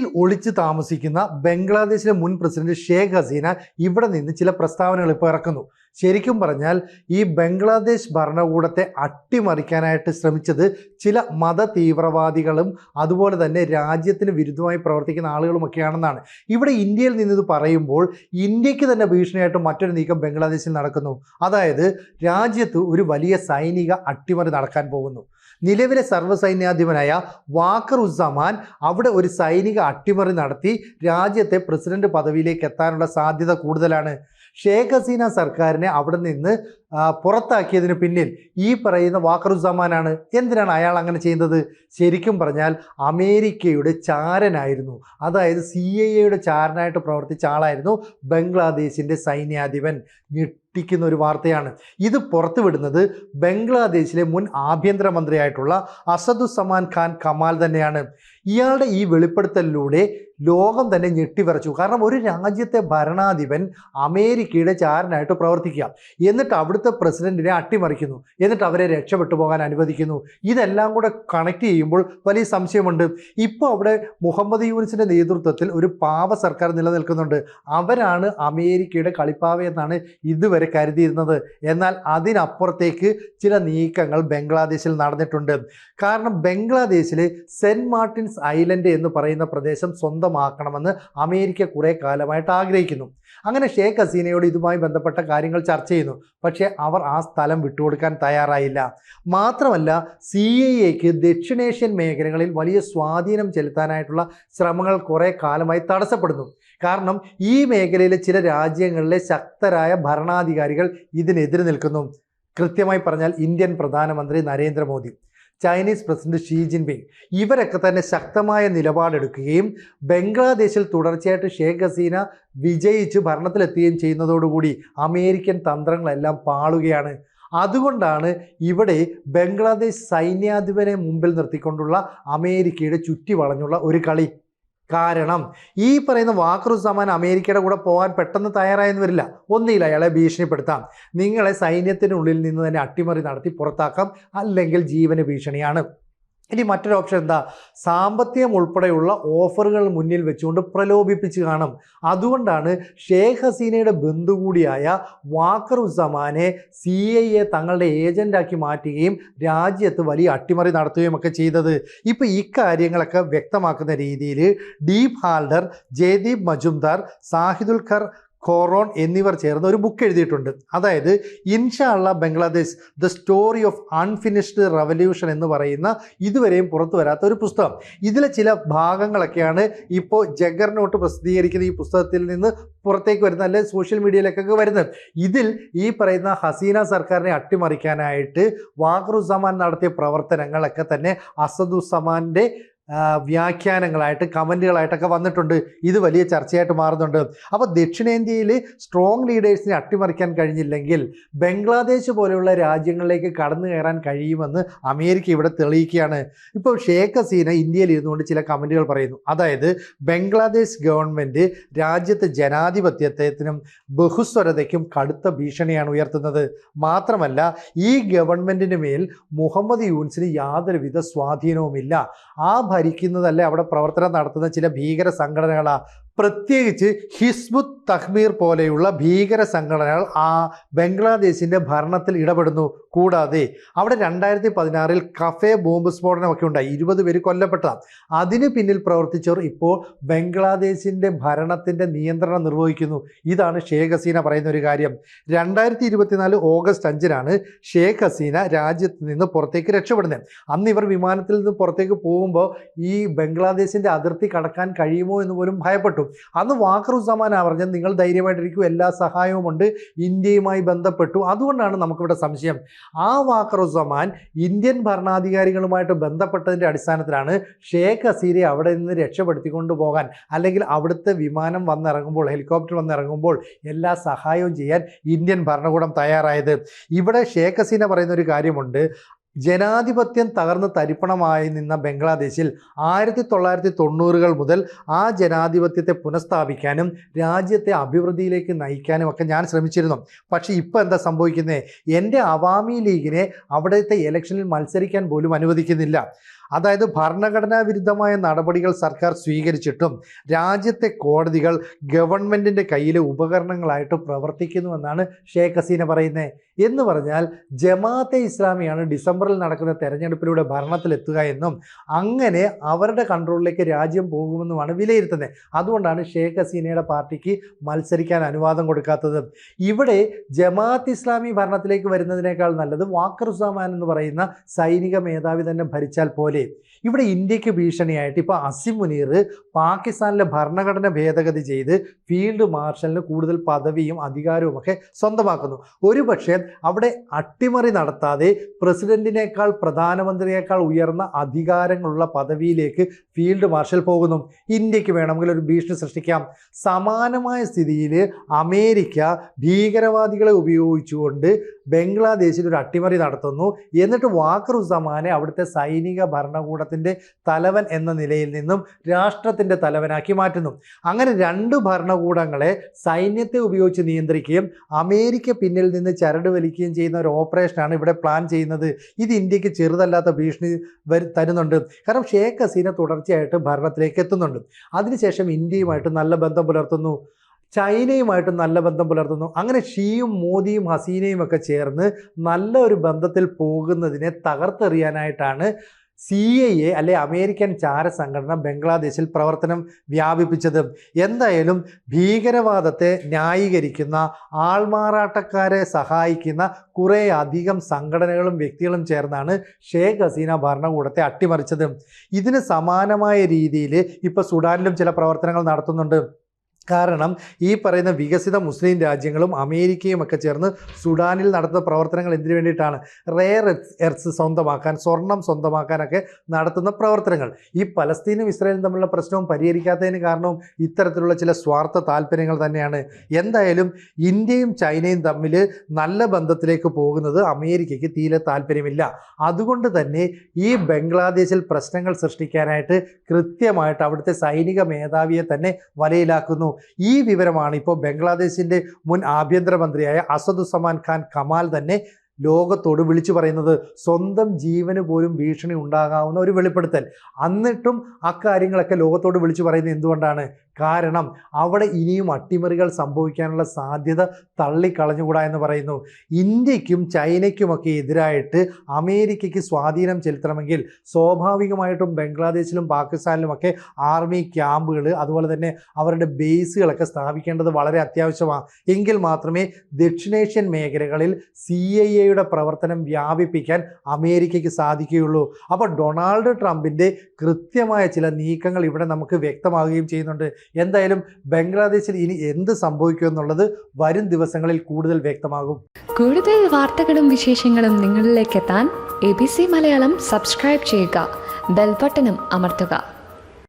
ഇന്ത്യയിൽ ഒളിച്ച് താമസിക്കുന്ന ബംഗ്ലാദേശിലെ മുൻ പ്രസിഡന്റ് ഷേഖ് ഹസീന ഇവിടെ നിന്ന് ചില പ്രസ്താവനകൾ ഇപ്പോൾ ഇറക്കുന്നു. ശരിക്കും പറഞ്ഞാൽ ഈ ബംഗ്ലാദേശ് ഭരണകൂടത്തെ അട്ടിമറിക്കാനായിട്ട് ശ്രമിച്ചത് ചില മത തീവ്രവാദികളും അതുപോലെ തന്നെ രാജ്യത്തിന് വിരുദ്ധമായി പ്രവർത്തിക്കുന്ന ആളുകളുമൊക്കെയാണെന്നാണ്. ഇവിടെ ഇന്ത്യയിൽ നിന്നിത് പറയുമ്പോൾ ഇന്ത്യയ്ക്ക് തന്നെ ഭീഷണിയായിട്ട് മറ്റൊരു നീക്കം ബംഗ്ലാദേശിൽ നടക്കുന്നു. അതായത് രാജ്യത്ത് ഒരു വലിയ സൈനിക അട്ടിമറി നടക്കാൻ പോകുന്നു. നിലവിലെ സർവസൈന്യാധിപനായ വാക്കർ ഉസ്സമാൻ അവിടെ ഒരു സൈനിക അട്ടിമറി നടത്തി രാജ്യത്തെ പ്രസിഡന്റ് പദവിയിലേക്ക് എത്താനുള്ള സാധ്യത കൂടുതലാണ്. ഷേഖ് ഹസീന സർക്കാരിനെ അവിടെ നിന്ന് പുറത്താക്കിയതിന് പിന്നിൽ ഈ പറയുന്ന വാക്കറുസമാനാണ്. എന്തിനാണ് അയാൾ അങ്ങനെ ചെയ്യുന്നത്? ശരിക്കും പറഞ്ഞാൽ അമേരിക്കയുടെ ചാരനായിരുന്നു. അതായത് സി ഐ എയുടെ ചാരനായിട്ട് പ്രവർത്തിച്ച ആളായിരുന്നു ബംഗ്ലാദേശിന്റെ സൈന്യാധിപൻ. ഞെട്ടിക്കുന്ന ഒരു വാർത്തയാണ്. ഇത് പുറത്തുവിടുന്നത് ബംഗ്ലാദേശിലെ മുൻ ആഭ്യന്തരമന്ത്രിയായിട്ടുള്ള അസദുസമാൻ ഖാൻ കമാൽ തന്നെയാണ്. ഇയാളുടെ ഈ വെളിപ്പെടുത്തലിലൂടെ ലോകം തന്നെ ഞെട്ടിവിറച്ചു കാരണം ഒരു രാജ്യത്തെ ഭരണാധിപൻ അമേരിക്കയുടെ ചാരനായിട്ട് പ്രവർത്തിക്കുക. എന്നിട്ട് അവിടുത്തെ പ്രസിഡന്റിനെ അട്ടിമറിക്കുന്നു. എന്നിട്ട് അവരെ രക്ഷപ്പെട്ടു പോകാൻ അനുവദിക്കുന്നു. ഇതെല്ലാം കൂടെ കണക്ട് ചെയ്യുമ്പോൾ വലിയ സംശയമുണ്ട്. ഇപ്പോൾ അവിടെ മുഹമ്മദ് യൂനിസിന്റെ നേതൃത്വത്തിൽ ഒരു പാവ സർക്കാർ നിലനിൽക്കുന്നുണ്ട്. അവരാണ് അമേരിക്കയുടെ കളിപ്പാവ എന്നാണ് ഇതുവരെ കരുതിയിരുന്നത്. എന്നാൽ അതിനപ്പുറത്തേക്ക് ചില നീക്കങ്ങൾ ബംഗ്ലാദേശിൽ നടന്നിട്ടുണ്ട്. കാരണം ബംഗ്ലാദേശിലെ സെന്റ് മാർട്ടിൻസ് ഐലൻഡ് എന്ന് പറയുന്ന പ്രദേശം സ്വന്തമാക്കണമെന്ന് അമേരിക്ക കുറേ കാലമായിട്ട് ആഗ്രഹിക്കുന്നു. അങ്ങനെ ഷേഖ് ഹസീനയോട് ഇതുമായി ബന്ധപ്പെട്ട കാര്യങ്ങൾ ചർച്ച ചെയ്യുന്നു. പക്ഷേ അവർ ആ സ്ഥലം വിട്ടുകൊടുക്കാൻ തയ്യാറായില്ല. മാത്രമല്ല സി എ എക്ക് ദക്ഷിണേഷ്യൻ മേഖലകളിൽ വലിയ സ്വാധീനം ചെലുത്താനായിട്ടുള്ള ശ്രമങ്ങൾ കുറേ കാലമായി തടസ്സപ്പെടുന്നു. കാരണം ഈ മേഖലയിലെ ചില രാജ്യങ്ങളിലെ ശക്തരായ ഭരണാധികാരികൾ ഇതിനെതിരെ നിൽക്കുന്നു. കൃത്യമായി പറഞ്ഞാൽ ഇന്ത്യൻ പ്രധാനമന്ത്രി Narendra Modi. Chinese president Xi Jinping. ഇവരൊക്കെ തന്നെ ശക്തമായ നിലപാടെടുക്കുകയും ബംഗ്ലാദേശിൽ തുടർച്ചയായിട്ട് ഷേഖ് ഹസീന വിജയിച്ച് ഭരണത്തിലെത്തുകയും ചെയ്യുന്നതോടുകൂടി അമേരിക്കൻ തന്ത്രങ്ങളെല്ലാം പാളുകയാണ്. അതുകൊണ്ടാണ് ഇവിടെ ബംഗ്ലാദേശ് സൈന്യാധിപനെ മുമ്പിൽ നിർത്തിക്കൊണ്ടുള്ള അമേരിക്കയുടെ ചുറ്റി വളഞ്ഞുള്ള ഒരു കളി. കാരണം ഈ പറയുന്ന വാക്കറുസമാൻ അമേരിക്കയുടെ കൂടെ പോകാൻ പെട്ടെന്ന് തയ്യാറായെന്ന് വരില്ല. ഒന്നില്ല അയാളെ ഭീഷണിപ്പെടുത്താം. നിങ്ങളെ സൈന്യത്തിനുള്ളിൽ നിന്ന് തന്നെ അട്ടിമറി നടത്തി പുറത്താക്കാം. അല്ലെങ്കിൽ ജീവന് ഭീഷണിയാണ്. ഇനി മറ്റൊരു ഓപ്ഷൻ എന്താ? സാമ്പത്തികം ഉൾപ്പെടെയുള്ള ഓഫറുകൾ മുന്നിൽ വെച്ചുകൊണ്ട് പ്രലോഭിപ്പിച്ച് കാണും. അതുകൊണ്ടാണ് ഷേഖ് ഹസീനയുടെ ബന്ധു കൂടിയായ വാക്കർ ഉസമാനെ സി ഐ എ തങ്ങളുടെ ഏജന്റാക്കി മാറ്റുകയും രാജ്യത്ത് വലിയ അട്ടിമറി നടത്തുകയും ഒക്കെ ചെയ്തത്. ഇപ്പോൾ ഇക്കാര്യങ്ങളൊക്കെ കാര്യങ്ങളൊക്കെ വ്യക്തമാക്കുന്ന രീതിയിൽ ഡീപ് ഹാൽഡർ ജയദീപ് മജുംദാർ സാഹിദുൽ ഖർ ഖോറോൺ എന്നിവർ ചേർന്ന് ഒരു ബുക്ക് എഴുതിയിട്ടുണ്ട്. അതായത് Inshallah Bangladesh the story of unfinished revolution എന്ന് പറയുന്ന ഇതുവരെയും പുറത്തു വരാത്ത ഒരു പുസ്തകം. ഇതിലെ ചില ഭാഗങ്ങളൊക്കെയാണ് ഇപ്പോൾ ജഗർനോട്ട് പ്രസിദ്ധീകരിക്കുന്ന ഈ പുസ്തകത്തിൽ നിന്ന് പുറത്തേക്ക് വരുന്ന അല്ലെ സോഷ്യൽ മീഡിയയിലേക്കൊക്കെ വരുന്നത്. ഇതിൽ ഈ പറയുന്ന ഹസീന സർക്കാരിനെ അട്ടിമറിക്കാനായിട്ട് വാഖറുസമാൻ നടത്തിയ പ്രവർത്തനങ്ങളൊക്കെ തന്നെ അസദുസമാന്റെ വ്യാഖ്യാനങ്ങളായിട്ട് കമന്റുകളായിട്ടൊക്കെ വന്നിട്ടുണ്ട്. ഇത് വലിയ ചർച്ചയായിട്ട് മാറുന്നുണ്ട്. അപ്പോൾ ദക്ഷിണേന്ത്യയിൽ സ്ട്രോങ് ലീഡേഴ്സിനെ അട്ടിമറിക്കാൻ കഴിഞ്ഞില്ലെങ്കിൽ ബംഗ്ലാദേശ് പോലെയുള്ള രാജ്യങ്ങളിലേക്ക് കടന്നു കയറാൻ കഴിയുമെന്ന് അമേരിക്ക ഇവിടെ തെളിയിക്കുകയാണ്. ഇപ്പോൾ ഷേഖ് ഹസീന ഇന്ത്യയിൽ ഇരുന്നുകൊണ്ട് ചില കമന്റുകൾ പറയുന്നു. അതായത് ബംഗ്ലാദേശ് ഗവൺമെന്റ് രാജ്യത്തെ ജനാധിപത്യത്തിനും ബഹുസ്വരതയ്ക്കും കടുത്ത ഭീഷണിയാണ് ഉയർത്തുന്നത്. മാത്രമല്ല ഈ ഗവൺമെന്റിന് മേൽ മുഹമ്മദ് യൂൻസിന് യാതൊരുവിധ സ്വാധീനവുമില്ല. ആ ഭരിക്കുന്നതല്ല അവിടെ പ്രവർത്തനം നടത്തുന്ന ചില ഭീകര സംഘടനകളാണ് പ്രത്യേകിച്ച് ഹിസ്ബുത്ത് തഹ്മീർ പോലെയുള്ള ഭീകര സംഘടനകൾ ആ ബംഗ്ലാദേശിന്റെ ഭരണത്തിൽ ഇടപെടുന്നു. കൂടാതെ അവിടെ രണ്ടായിരത്തി പതിനാറിൽ കഫേ ബോംബ് സ്ഫോടനമൊക്കെ ഉണ്ടായി. ഇരുപത് പേര് കൊല്ലപ്പെട്ടതാണ് അതിന് പിന്നിൽ പ്രവർത്തിച്ചവർ ഇപ്പോൾ ബംഗ്ലാദേശിന്റെ ഭരണത്തിന്റെ നിയന്ത്രണം നിർവഹിക്കുന്നു. ഇതാണ് ഷേഖ് ഹസീന പറയുന്ന ഒരു കാര്യം. രണ്ടായിരത്തി ഇരുപത്തിനാല് ഓഗസ്റ്റ് അഞ്ചിനാണ് ഷേഖ് ഹസീന രാജ്യത്ത് നിന്ന് പുറത്തേക്ക് രക്ഷപ്പെടുന്നത്. അന്ന് ഇവർ വിമാനത്തിൽ നിന്ന് പുറത്തേക്ക് പോകുമ്പോൾ ഈ ബംഗ്ലാദേശിന്റെ അതിർത്തി കടക്കാൻ കഴിയുമോ എന്ന് പോലും ഭയപ്പെട്ടു. അന്ന് വാക്കറുസമാനാ പറഞ്ഞത് നിങ്ങൾ ധൈര്യമായിട്ടിരിക്കും എല്ലാ സഹായവും ഉണ്ട് ഇന്ത്യയുമായി ബന്ധപ്പെട്ടു. അതുകൊണ്ടാണ് നമുക്കിവിടെ സംശയം. ആ വാക്കറുസമാൻ ഇന്ത്യൻ ഭരണാധികാരികളുമായിട്ട് ബന്ധപ്പെട്ടതിന്റെ അടിസ്ഥാനത്തിലാണ് ഷേഖ് ഹസീരെ അവിടെ നിന്ന് രക്ഷപ്പെടുത്തിക്കൊണ്ട് പോകാൻ അല്ലെങ്കിൽ അവിടുത്തെ വിമാനം വന്നിറങ്ങുമ്പോൾ ഹെലികോപ്റ്റർ വന്നിറങ്ങുമ്പോൾ എല്ലാ സഹായവും ചെയ്യാൻ ഇന്ത്യൻ ഭരണകൂടം തയ്യാറായത്. ഇവിടെ ഷേഖ് ഹസീന പറയുന്ന ഒരു കാര്യമുണ്ട് ജനാധിപത്യം തകർന്ന് തരിപ്പണമായി നിന്ന ബംഗ്ലാദേശിൽ ആയിരത്തി തൊള്ളായിരത്തി തൊണ്ണൂറുകൾ മുതൽ ആ ജനാധിപത്യത്തെ പുനഃസ്ഥാപിക്കാനും രാജ്യത്തെ അഭിവൃദ്ധിയിലേക്ക് നയിക്കാനും ഒക്കെ ഞാൻ ശ്രമിച്ചിരുന്നു. പക്ഷേ ഇപ്പോൾ എന്താ സംഭവിക്കുന്നത് എന്റെ അവാമി ലീഗിനെ അവിടുത്തെ ഇലക്ഷനിൽ മത്സരിക്കാൻ പോലും അനുവദിക്കുന്നില്ല. അതായത് ഭരണഘടനാ വിരുദ്ധമായ നടപടികൾ സർക്കാർ സ്വീകരിച്ചിട്ടും രാജ്യത്തെ കോടതികൾ ഗവൺമെന്റിന്റെ കയ്യിലെ ഉപകരണങ്ങളായിട്ട് പ്രവർത്തിക്കുന്നുവെന്നാണ് ഷേഖ് ഹസീന പറയുന്നത് എന്ന് പറഞ്ഞാൽ ജമാഅത്തെ ഇസ്ലാമിയാണ് ഡിസംബറിൽ നടക്കുന്ന തെരഞ്ഞെടുപ്പിലൂടെ ഭരണത്തിലെത്തുക എന്നും അങ്ങനെ അവരുടെ കൺട്രോളിലേക്ക് രാജ്യം പോകുമെന്നുമാണ് വിലയിരുത്തുന്നത് അതുകൊണ്ടാണ് ഷേഖ് ഹസീനയുടെ പാർട്ടിക്ക് മത്സരിക്കാൻ അനുവാദം കൊടുക്കാത്തത്. ഇവിടെ ജമാഅത്ത് ഇസ്ലാമി ഭരണത്തിലേക്ക് വരുന്നതിനേക്കാൾ നല്ലത് വാക്കർ ഉസാമാൻ എന്ന് പറയുന്ന സൈനിക മേധാവി തന്നെ ഭരിച്ചാൽ പോലെ ഇവിടെ ഇന്ത്യയ്ക്ക് ഭീഷണിയായിട്ട് ഇപ്പോൾ അസിം മുനീർ പാകിസ്ഥാനിലെ ഭരണഘടന ഭേദഗതി ചെയ്ത് ഫീൽഡ് മാർഷലിന് കൂടുതൽ പദവിയും അധികാരവും ഒക്കെ സ്വന്തമാക്കുന്നു. ഒരു പക്ഷേ അവിടെ അട്ടിമറി നടത്താതെ പ്രസിഡന്റിനേക്കാൾ പ്രധാനമന്ത്രിയേക്കാൾ ഉയർന്ന അധികാരങ്ങളുള്ള പദവിയിലേക്ക് ഫീൽഡ് മാർഷൽ പോകുന്നു. ഇന്ത്യയ്ക്ക് വേണമെങ്കിൽ ഒരു ഭീഷണി സൃഷ്ടിക്കാം. സമാനമായ സ്ഥിതിയിൽ അമേരിക്ക ഭീകരവാദികളെ ഉപയോഗിച്ചുകൊണ്ട് ബംഗ്ലാദേശിൽ ഒരു അട്ടിമറി നടത്തുന്നു. എന്നിട്ട് വാക്കറുസമാനെ അവിടുത്തെ സൈനിക ഭരണകൂടത്തിന്റെ തലവൻ എന്ന നിലയിൽ നിന്നും രാഷ്ട്രത്തിന്റെ തലവനാക്കി മാറ്റുന്നു. അങ്ങനെ രണ്ട് ഭരണകൂടങ്ങളെ സൈന്യത്തെ ഉപയോഗിച്ച് നിയന്ത്രിക്കുകയും അമേരിക്ക പിന്നിൽ നിന്ന് ചരട് വലിക്കുകയും ചെയ്യുന്ന ഒരു ഓപ്പറേഷനാണ് ഇവിടെ പ്ലാൻ ചെയ്യുന്നത്. ഇത് ഇന്ത്യയ്ക്ക് ചെറുതല്ലാത്ത ഭീഷണി തരുന്നുണ്ട്. കാരണം ഷേഖ് ഹസീന തുടർച്ചയായിട്ട് ഭരണത്തിലേക്ക് എത്തുന്നുണ്ട് അതിനുശേഷം ഇന്ത്യയുമായിട്ട് നല്ല ബന്ധം പുലർത്തുന്നു ചൈനയുമായിട്ട് നല്ല ബന്ധം പുലർത്തുന്നു അങ്ങനെ ഷീയും മോദിയും ഹസീനയും ഒക്കെ ചേർന്ന് നല്ല ഒരു ബന്ധത്തിൽ പോകുന്നതിനെ തകർത്തെറിയാനായിട്ടാണ് സി ഐ എ അല്ലെ അമേരിക്കൻ ചാര സംഘടന ബംഗ്ലാദേശിൽ പ്രവർത്തനം വ്യാപിപ്പിച്ചത്. എന്തായാലും ഭീകരവാദത്തെ ന്യായീകരിക്കുന്ന ആൾമാറാട്ടക്കാരെ സഹായിക്കുന്ന കുറേ അധികം സംഘടനകളും വ്യക്തികളും ചേർന്നാണ് ഷേഖ് ഹസീന ഭരണകൂടത്തെ അട്ടിമറിച്ചത്. ഇതിന് സമാനമായ രീതിയിൽ ഇപ്പോൾ സുഡാനിലും ചില പ്രവർത്തനങ്ങൾ നടത്തുന്നുണ്ട്. കാരണം ഈ പറയുന്ന വികസിത മുസ്ലിം രാജ്യങ്ങളും അമേരിക്കയും ഒക്കെ ചേർന്ന് സുഡാനിൽ നടത്തുന്ന പ്രവർത്തനങ്ങൾ എന്തിനു വേണ്ടിയിട്ടാണ്? റെയർ എർത്ത്സ് സ്വന്തമാക്കാൻ സ്വർണം സ്വന്തമാക്കാനൊക്കെ നടത്തുന്ന പ്രവർത്തനങ്ങൾ. ഈ പലസ്തീനും ഇസ്രായേലും തമ്മിലുള്ള പ്രശ്നവും പരിഹരിക്കാത്തതിന് കാരണവും ഇത്തരത്തിലുള്ള ചില സ്വാർത്ഥ താല്പര്യങ്ങൾ തന്നെയാണ്. എന്തായാലും ഇന്ത്യയും ചൈനയും തമ്മിൽ നല്ല ബന്ധത്തിലേക്ക് പോകുന്നത് അമേരിക്കയ്ക്ക് തീരെ താല്പര്യമില്ല. അതുകൊണ്ട് തന്നെ ഈ ബംഗ്ലാദേശിൽ പ്രശ്നങ്ങൾ സൃഷ്ടിക്കാനായിട്ട് കൃത്യമായിട്ട് അവിടുത്തെ സൈനിക മേധാവിയെ തന്നെ വലയിലാക്കുന്നു. ഈ വിവരമാണ് ഇപ്പോൾ ബംഗ്ലാദേശിന്റെ മുൻ ആഭ്യന്തരമന്ത്രിയായ അസദുസമാൻ ഖാൻ കമാൽ തന്നെ ലോകത്തോട് വിളിച്ചു പറയുന്നത് സ്വന്തം ജീവന് പോലും ഭീഷണി ഉണ്ടാകാവുന്ന ഒരു വെളിപ്പെടുത്തൽ. എന്നിട്ടും അക്കാര്യങ്ങളൊക്കെ ലോകത്തോട് വിളിച്ചു പറയുന്നത് എന്തുകൊണ്ടാണ്? കാരണം അവിടെ ഇനിയും അട്ടിമറികൾ സംഭവിക്കാനുള്ള സാധ്യത തള്ളിക്കളഞ്ഞുകൂടാ എന്ന് പറയുന്നു. ഇന്ത്യക്കും ചൈനയ്ക്കുമൊക്കെ എതിരായിട്ട് അമേരിക്കയ്ക്ക് സ്വാധീനം ചെലുത്തണമെങ്കിൽ സ്വാഭാവികമായിട്ടും ബംഗ്ലാദേശിലും പാകിസ്ഥാനിലുമൊക്കെ ആർമി ക്യാമ്പുകൾ അതുപോലെ തന്നെ അവരുടെ ബേസുകളൊക്കെ സ്ഥാപിക്കേണ്ടത് വളരെ അത്യാവശ്യമാണ് എങ്കിൽ മാത്രമേ ദക്ഷിണേഷ്യൻ മേഖലകളിൽ സി ഐ എയുടെ പ്രവർത്തനം വ്യാപിപ്പിക്കാൻ അമേരിക്കയ്ക്ക് സാധിക്കുകയുള്ളൂ. അപ്പോൾ ഡൊണാൾഡ് ട്രംപിന്റെ കൃത്യമായ ചില നീക്കങ്ങൾ ഇവിടെ നമുക്ക് വ്യക്തമാകുകയും ചെയ്യുന്നുണ്ട്. എന്തായാലും ബംഗ്ലാദേശിൽ ഇനി എന്ത് സംഭവിക്കുമെന്നുള്ളത് വരും ദിവസങ്ങളിൽ കൂടുതൽ വ്യക്തമാകും. കൂടുതൽ വാർത്തകളും വിശേഷങ്ങളും നിങ്ങളിലേക്ക് എത്താൻ A B C Malayalam subscribe ചെയ്യുക. ബെൽബട്ടനും അമർത്തുക.